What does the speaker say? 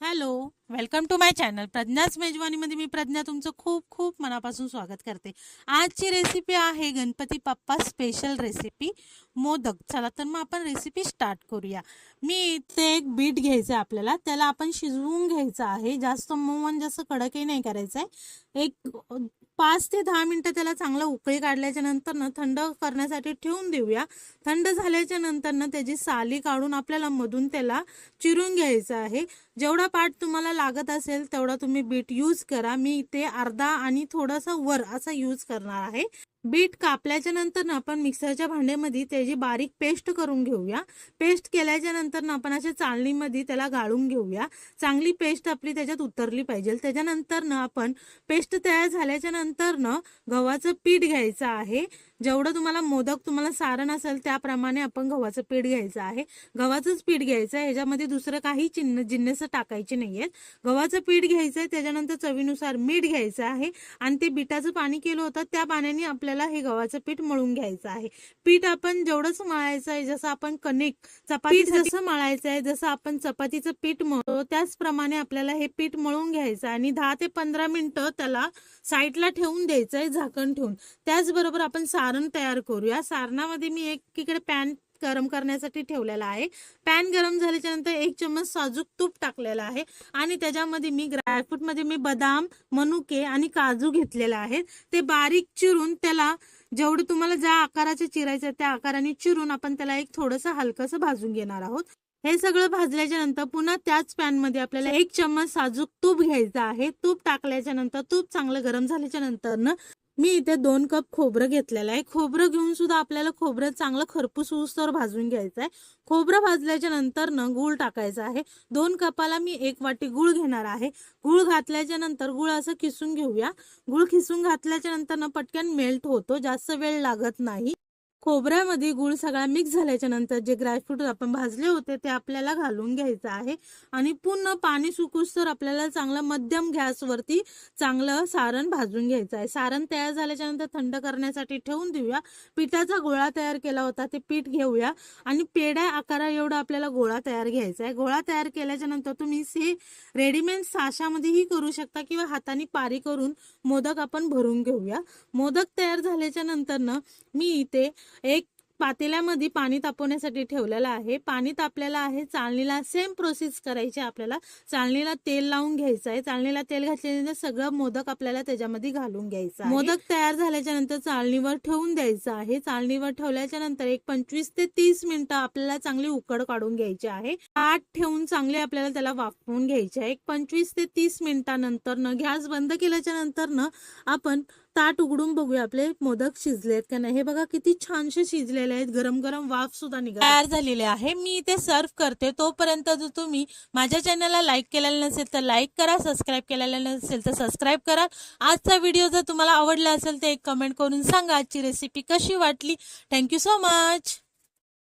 Hello. Welcome to my channel प्रज्ञाच मेजवानीमध्ये मी प्रज्ञा तुमचं खूप खूप मनापासून स्वागत करते. आजची रेसिपी आहे गणपती बाप्पा स्पेशल रेसिपी मोदक. चला तर मग आपण रेसिपी स्टार्ट करूया. मी इथे एक बीट घ्यायचं आहे आपल्याला. त्याला आपण शिजवून घ्यायचं आहे. जास्त मऊ जास्त कडकही नाही करायचं आहे एक पाच ते दहा मिनटं त्याला चांगलं उकळी काढल्याच्या नंतर ना थंड करण्यासाठी ठेवून देऊया. थंड झाल्याच्यानंतर ना त्याची साली काढून आपल्याला मधून त्याला चिरून घ्यायचं आहे. जेवढा पार्ट तुम्हाला लागत असेल तेवढा तुम्ही बीट यूज करा. मी इथे अर्धा आणि थोडासा वर असा यूज करणार आहे. बीट कापल्याच्या नंतर ना आपण मिक्सरच्या भांड्यामध्ये त्याची बारीक पेस्ट करून घेऊया. पेस्ट केल्याच्यानंतर ना आपण अशा चाळणीमध्ये त्याला गाळून घेऊया. चांगली पेस्ट आपली त्याच्यात उतरली पाहिजे. त्याच्यानंतर ना आपण पेस्ट तयार झाल्याच्यानंतर ना गव्हाचं पीठ घ्यायचं आहे. जेवढं तुम्हाला मोदक तुम्हाला सारण असेल त्याप्रमाणे आपण गव्हाचं पीठ घ्यायचं आहे. गव्हाचंच पीठ घ्यायचं आहे. ह्याच्यामध्ये दुसरं काही चिन्ह जिन्नस टाकायचे नाहीयेत. गव्हाचं पीठ घ्यायचं आहे. त्याच्यानंतर चवीनुसार मीठ घ्यायचं आहे. आणि ते बिटाचं पाणी केलं होतं त्या पाण्याने आपल्या आपल्याला हे गव्हाचं पीठ मळून घ्यायचं आहे. पीठ आपण जेवढंच मळायचं आहे जसं आपण कणिक चपाती जसं मळायचं आहे जसं आपण चपातीचं पीठ मळतो त्याचप्रमाणे आपल्याला हे पीठ मळून घ्यायचं आहे. आणि दहा ते पंधरा मिनिटं त्याला साईडला ठेवून द्यायचं आहे झाकण ठेवून. त्याचबरोबर आपण सारण तयार करूया. सारणामध्ये मी एकीकडे पॅन गरम करण्यासाठी ठेवलेला आहे. पॅन गरम झाल्याच्यानंतर एक चम्मच साजूक तूप टाकलेला आहे. आणि त्याच्यामध्ये मी ड्रायफ्रूटमध्ये मी बदाम मनुके आणि काजू घेतलेला आहे ते बारीक चिरून त्याला जेवढं तुम्हाला ज्या आकाराचे चिरायचं त्या आकाराने चिरून आपण त्याला एक थोडंसं हलकंसं भाजून घेणार आहोत. हे सगळं भाजल्याच्या नंतर पुन्हा त्याच पॅनमध्ये आपल्याला एक चम्मच साजूक तूप घ्यायचं आहे. तूप टाकल्याच्या नंतर तूप चांगलं गरम झाल्याच्यानंतर मी इथे दोन कप खोबरं घेतलेलं आहे. खोबरं घेऊन सुद्धा आपल्याला खोबरं चांगलं खरपूस तर भाजून घ्यायचं आहे. खोबरं भाजल्याच्या नंतर न गूळ टाकायचं आहे. दोन कपाला मी एक वाटी गूळ घेणार आहे. गूळ घातल्याच्या नंतर गूळ असं किसून घेऊया. गूळ किसून घातल्याच्या नंतर न पटकन मेल्ट होतो. जास्त वेळ लागत नाही. खोबऱ्यामध्ये गुळ सगळा मिक्स झाल्याच्यानंतर जे ड्रायफ्रूट आपण भाजले होते ते आपल्याला घालून घ्यायचं आहे. आणि पूर्ण पाणी सुकूस तर आपल्याला चांगलं मध्यम गॅसवरती चांगलं सारण भाजून घ्यायचं आहे. सारण तयार झाल्याच्यानंतर थंड करण्यासाठी ठेवून देऊया. पिठाचा गोळा तयार केला होता ते पीठ घेऊया. आणि पेड्या आकारा एवढा आपल्याला गोळा तयार घ्यायचा आहे. गोळा तयार केल्याच्यानंतर तुम्ही हे रेडीमेड साशामध्येही करू शकता किंवा हाताने पारी करून मोदक आपण भरून घेऊया. मोदक तयार झाल्याच्यानंतर ना मी इथे एक पातेल्यामध्ये पाणी तापवण्यासाठी ठेवलेलं आहे. पाणी तापलेलं आहे. चालणीला सेम प्रोसेस करायची आपल्याला. चालणीला तेल लावून घ्यायचं आहे. चालणीला तेल घातल्यानंतर सगळं मोदक आपल्याला त्याच्यामध्ये घालून घ्यायचं मोदक तयार झाल्याच्यानंतर चालणीवर ठेवून द्यायचं आहे. चालणीवर ठेवल्याच्या नंतर एक पंचवीस ते तीस मिनिटं आपल्याला चांगली उकड काढून घ्यायची आहे. आठ ठेवून चांगले आपल्याला त्याला वाफवून घ्यायचे आहे. एक पंचवीस ते तीस मिनिटानंतर न गॅस बंद केल्याच्यानंतर न आपण ताट उघडून बघूया आपले मोदक शिजलेत का नाही. हे बघा किती छानसे शिजलेले आहेत. गरम गरम वाफ सुद्धा निघा तयार झालेले आहे. मी इथे सर्व करते. तोपर्यंत जर तुम्ही माझ्या चॅनलला लाईक केलेलं नसेल तर लाईक करा. सबस्क्राईब केलेलं नसेल तर सबस्क्राईब करा. आजचा व्हिडिओ जर तुम्हाला आवडला असेल तर एक कमेंट करून सांगा. आजची रेसिपी कशी वाटली? Thank you so much